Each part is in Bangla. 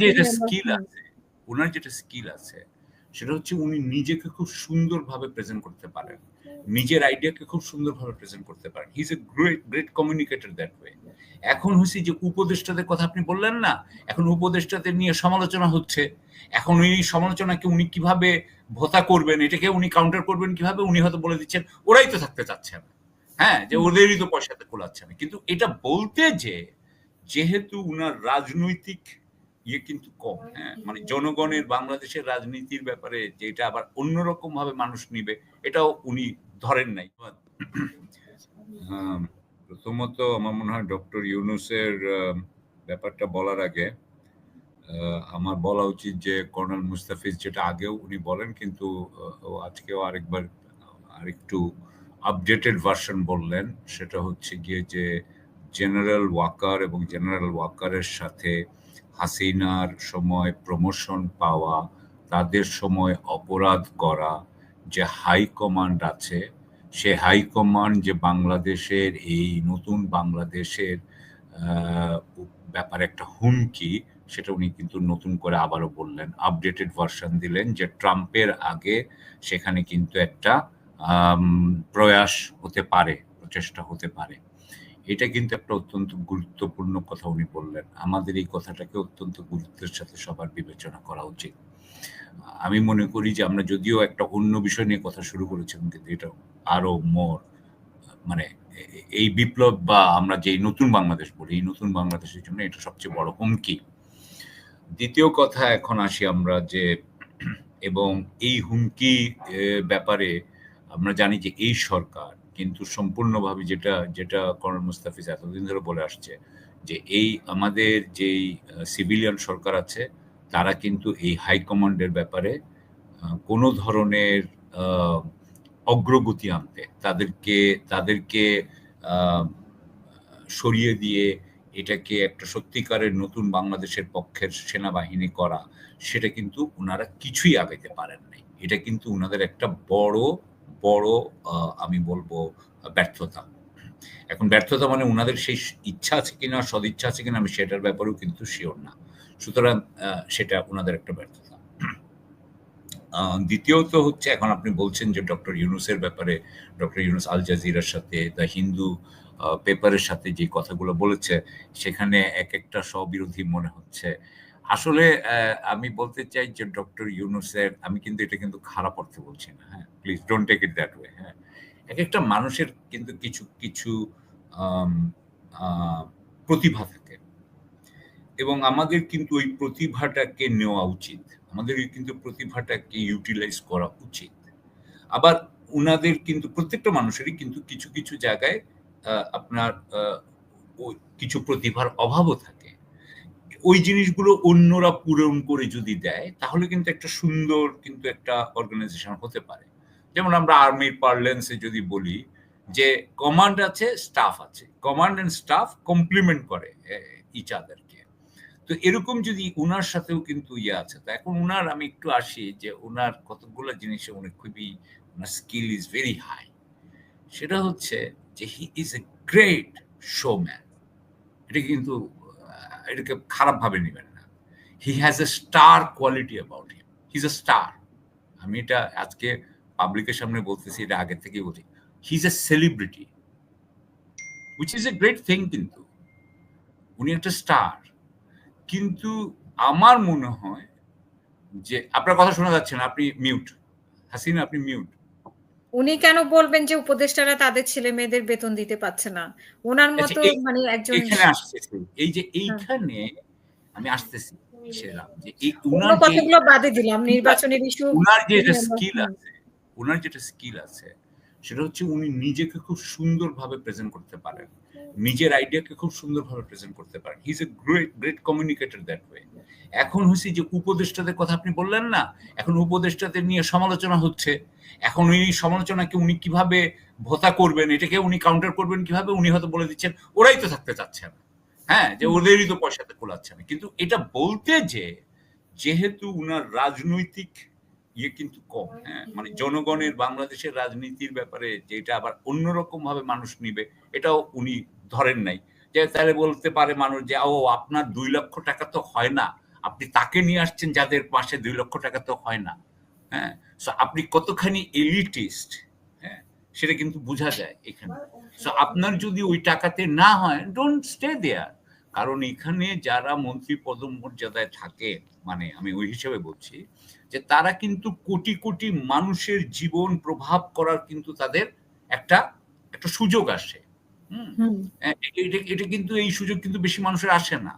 যে স্কিল আছে উনার যেটা স্কিল আছে সেটা হচ্ছে উনি নিজেকে খুব সুন্দরভাবে প্রেজেন্ট করতে পারেন। নিজের আইডিয়াকে খুব সুন্দরভাবে প্রেজেন্ট করতে পারেন। He is a great great communicator that way এখন হচ্ছে যে উপদেষ্টাদের কথা আপনি বললেন না এখন উপদেষ্টাদের নিয়ে সমালোচনা হচ্ছে। এখন এই সমালোচনাকে উনি কীভাবে ভোতা করবেন এটাকে উনি কাউন্টার করবেন কীভাবে উনি হয়তো বলে দিচ্ছেন ওরাই তো থাকতে চাচ্ছে না। হ্যাঁ যে ওদেরই তো পয়সাতে কোলাচ্ছে না। কিন্তু এটা বলতে যে যেহেতু উনার রাজনৈতিক ইয়ে কিন্তু কম হ্যাঁ? মানে জনগণের বাংলাদেশের রাজনীতির ব্যাপারে যেটা আবার অন্যরকম ভাবে মানুষ নিবে এটাও উনি ধরেন নাই। আহ, প্রথমত আমার মনে হয় ডক্টর ইউনুসের ব্যাপারটা বলার আগে আমার বলা উচিত যে কর্নেল মুস্তাফিজ যেটা আগেও উনি বলেন কিন্তু আজকেও আরেকবার আরেকটু আপডেটেড ভার্সন বললেন সেটা হচ্ছে গিয়ে যে জেনারেল ওয়াকার এবং জেনারেল ওয়াকারের সাথে হাসিনার সময় প্রমোশন পাওয়া, তাদের সময় অপরাধ করা যে হাইকমান্ড আছে, সে হাইকমান্ড যে বাংলাদেশের, এই নতুন বাংলাদেশের ব্যাপারে একটা হুমকি, সেটা উনি কিন্তু নতুন করে আবারও বললেন আপডেটেড ভার্সন দিলেন যে ট্রাম্পের আগে সেখানে কিন্তু একটা প্রয়াস হতে পারে, প্রচেষ্টা হতে পারে। এটা কিন্তু একটা অত্যন্ত গুরুত্বপূর্ণ কথা উনি বললেন। আমাদের এই কথাটাকে অত্যন্ত গুরুত্বের সাথে সবার বিবেচনা করা উচিত। আমি মনে করি যে আমরা যদিও একটা অন্য বিষয় নিয়ে কথা শুরু করেছিলাম, কিন্তু এটা আরও মোর মানে এই বিপ্লব বা আমরা যে নতুন বাংলাদেশ বলি, এই নতুন বাংলাদেশের জন্য এটা সবচেয়ে বড় হুমকি। দ্বিতীয় কথা, এখন আসি আমরা যে, এবং এই হুমকি ব্যাপারে আমরা জানি যে এই সরকার কিন্তু সম্পূর্ণভাবে যেটা যেটা কর্নেল মুস্তাফিজ এতদিন ধরে বলে আসছে যে এই আমাদের যেই সিভিলিয়ান সরকার আছে, তারা কিন্তু এই হাইকমান্ডের ব্যাপারে কোনো ধরনের অগ্রগতি আনতে, তাদেরকে তাদেরকে সরিয়ে দিয়ে এটাকে একটা সত্যিকারের নতুন বাংলাদেশের পক্ষের সেনাবাহিনী করা, সেটা কিন্তু ওনারা কিছুই আগাইতে পারেন নাই। এটা কিন্তু ওনাদের একটা বড় বড় আমি বলব, ব্যর্থতা। এখন ব্যর্থতা মানে ওনাদের সেই ইচ্ছা আছে কিনা সদিচ্ছা আছে কিনা, আমি সেটার ব্যাপারেও কিন্তু শিওর না। সুতরাং সেটা ওনাদের একটা ব্যর্থতা। দ্বিতীয়ত হচ্ছে, এখন আপনি বলছেন যে ডক্টর ইউনুসের ব্যাপারে, ডক্টর ইউনুস আল জাজিরার সাথে, দ্য হিন্দু পেপারের সাথে যে কথাগুলো বলেছে, সেখানে এক একটা স্ববিরোধী মনে হচ্ছে। আসলে আমি বলতে চাই যে ডক্টর ইউনুসের, আমি কিন্তু এটা কিন্তু খারাপ অর্থে বলছি না হ্যাঁ please don't take it that way হ্যাঁ। এক একটা মানুষের কিন্তু কিছু কিছু প্রতিভা থাকে এবং আমাদের কিন্তু ওই প্রতিভাটাকে নেওয়া উচিত, আমাদের কিন্তু প্রতিভাটাকে ইউটিলাইজ করা উচিত। আবার উনাদের কিন্তু, প্রত্যেকটা মানুষেরই কিন্তু কিছু কিছু জায়গায় আপনার কিছু প্রতিভার অভাবও থাকে। ওই জিনিসগুলো অন্যরা পূরণ করে যদি দেয়, তাহলে কিন্তু একটা সুন্দর কিন্তু একটা অর্গানাইজেশন হতে পারে। যেমন আমরা আর্মির পার্লেন্সে যদি বলি যে কমান্ড আছে স্টাফ আছে। কমান্ড অ্যান্ড স্টাফ কমপ্লিমেন্ট করে ইচ আদারকে তো এরকম যদি ওনার সাথেও কিন্তু ইয়ে আছে, তো এখন ওনার আমি একটু আসি যে ওনার কতগুলো জিনিসে উনি খুবই, উনার স্কিল ইজ ভেরি হাই সেটা হচ্ছে যে he is a great showman এটা কিন্তু এটাকে খারাপ ভাবে নেবেন না। He has a star quality about him he is a star আমি এটা আজকে পাবলিকের সামনে বলতেছি, এটা আগে থেকেই বলছি। He is a celebrity which is a great thing কিন্তু। উনি একটা স্টার কিন্তু আমার মনে হয় যে, আপনার কথা শোনা যাচ্ছে না, আপনি মিউট হাসিনা, আপনি মিউট উনি কেন বলবেন যে উপদেষ্টারা তাদের ছেলে মেয়েদের বেতন দিতে পারছে না? ওনার আচ্ছা, মতো মানে একজন এই যে এইখানে আমি আসতেছি যে এই উনার কথাগুলো বাদে দিলাম নির্বাচনের ইস্যু উনার যেটা স্কিল আছে উনার যেটা স্কিল আছে সেটা হচ্ছে উনি নিজেকে খুব সুন্দরভাবে প্রেজেন্ট করতে পারেন। নিজের আইডিয়াকে খুব সুন্দরভাবে প্রেজেন্ট করতে পারেন। He is a great great communicator that way এখন হচ্ছে যে উপদেষ্টাদের কথা আপনি বললেন না, এখন উপদেষ্টাদের নিয়ে সমালোচনা হচ্ছে। এখন এই সমালোচনাকে উনি কীভাবে ভোতা করবেন, এটাকে উনি কাউন্টার করবেন কীভাবে, উনি হয়তো বলে দিচ্ছেন, ওরাই তো থাকতে চাচ্ছে না। হ্যাঁ যে ওদেরই তো পয়সাতে কোলাচ্ছে না। কিন্তু এটা বলতে যে, যেহেতু উনার রাজনৈতিক ইয়ে কিন্তু কম হ্যাঁ মানে জনগণের বাংলাদেশের রাজনীতির ব্যাপারে যেটা আবার অন্যরকম ভাবে মানুষ নিবে, এটাও উনি ধরেন নাই। যে তাহলে বলতে পারে মানুষ যে, ও, আপনার দুই লক্ষ টাকা তো হয় না আপনি তাকে নিয়ে আসছেন যাদের পাশে দুই লক্ষ টাকা তো হয় না হ্যাঁ? সো আপনি কতখানি এলিটিস্ট হ্যাঁ? সেটা কিন্তু বোঝা যায় এখানে। সো আপনার যদি ওই টাকাতে না হয় ডোন্ট স্টে দেয়ার কারণ এখানে যারা মন্ত্রী পদমর্যাদায় থাকে মানে আমি ওই হিসেবে বলছি যে তারা কিন্তু কোটি কোটি মানুষের জীবন প্রভাব করার কিন্তু তাদের একটা একটা সুযোগ আসে। হুম? হুম। এ- এটা এটা কিন্তু এই সুযোগ কিন্তু বেশি মানুষের আসে না।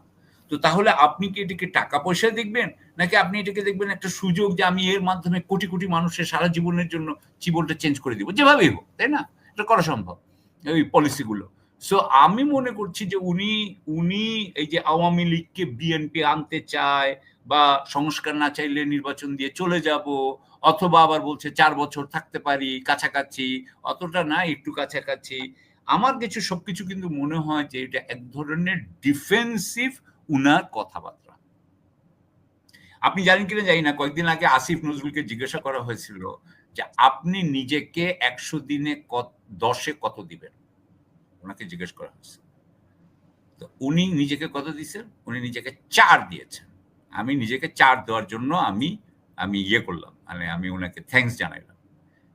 তো তাহলে আপনি কি এটাকে টাকা পয়সা দেখবেন? নাকি আপনি এটাকে দেখবেন একটা সুযোগ যে আমি এর মাধ্যমে কোটি কোটি মানুষের সারা জীবনের জন্য জীবনটা চেঞ্জ করে দিব? যেভাবেই হোক, তাই না? এটা করা সম্ভব ওই পলিসিগুলো সো আমি মনে করছি যে উনি উনি এই যে আওয়ামী লীগকে বিএনপি আনতে চায় বা সংস্কার না চাইলে নির্বাচন দিয়ে চলে যাব, অথবা আবার বলছে চার বছর থাকতে পারি, কাছাকাছি, অতটা না, একটু কাছাকাছি। আমার কিছু, সবকিছু কিন্তু মনে হয় যে এটা এক ধরনের ডিফেন্সিভ উনার কথাবার্তা। আপনি জানেন কিনা জানি না, কয়েকদিন আগে আসিফ নজরুলকে জিজ্ঞাসা করা হয়েছিল যে আপনি নিজেকে একশো দিনে কত, দশে কত দিবেন? ওনাকে জিজ্ঞেস করা হয়েছে। তো উনি নিজেকে কত দিয়েছেন? উনি নিজেকে চার দিয়েছেন। আমি নিজেকে চার দেওয়ার জন্য আমি আমি ইয়ে করলাম মানে আমি ওনাকে থ্যাঙ্কস জানাইলাম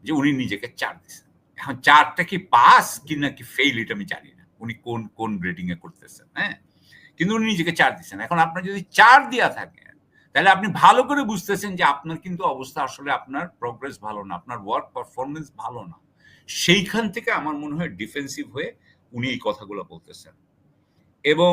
যে উনি নিজেকে চার দিয়েছেন। এখন চারটা কি পাস কি নাকি ফেইল এটা আমি জানি না। উনি কোন কোন গ্রেডিং এ করতেছেন হ্যাঁ? কিন্তু উনি নিজেকে চার দিচ্ছেন। এখন আপনার যদি চার দেওয়া থাকে, তাহলে আপনি ভালো করে বুঝতেছেন যে আপনার কিন্তু অবস্থা আসলে আপনার প্রগ্রেস ভালো না, আপনার ওয়ার্ক পারফরমেন্স ভালো না। সেইখান থেকে আমার মনে হয় ডিফেন্সিভ হয়ে উনি এই কথাগুলো বলতেছেন। এবং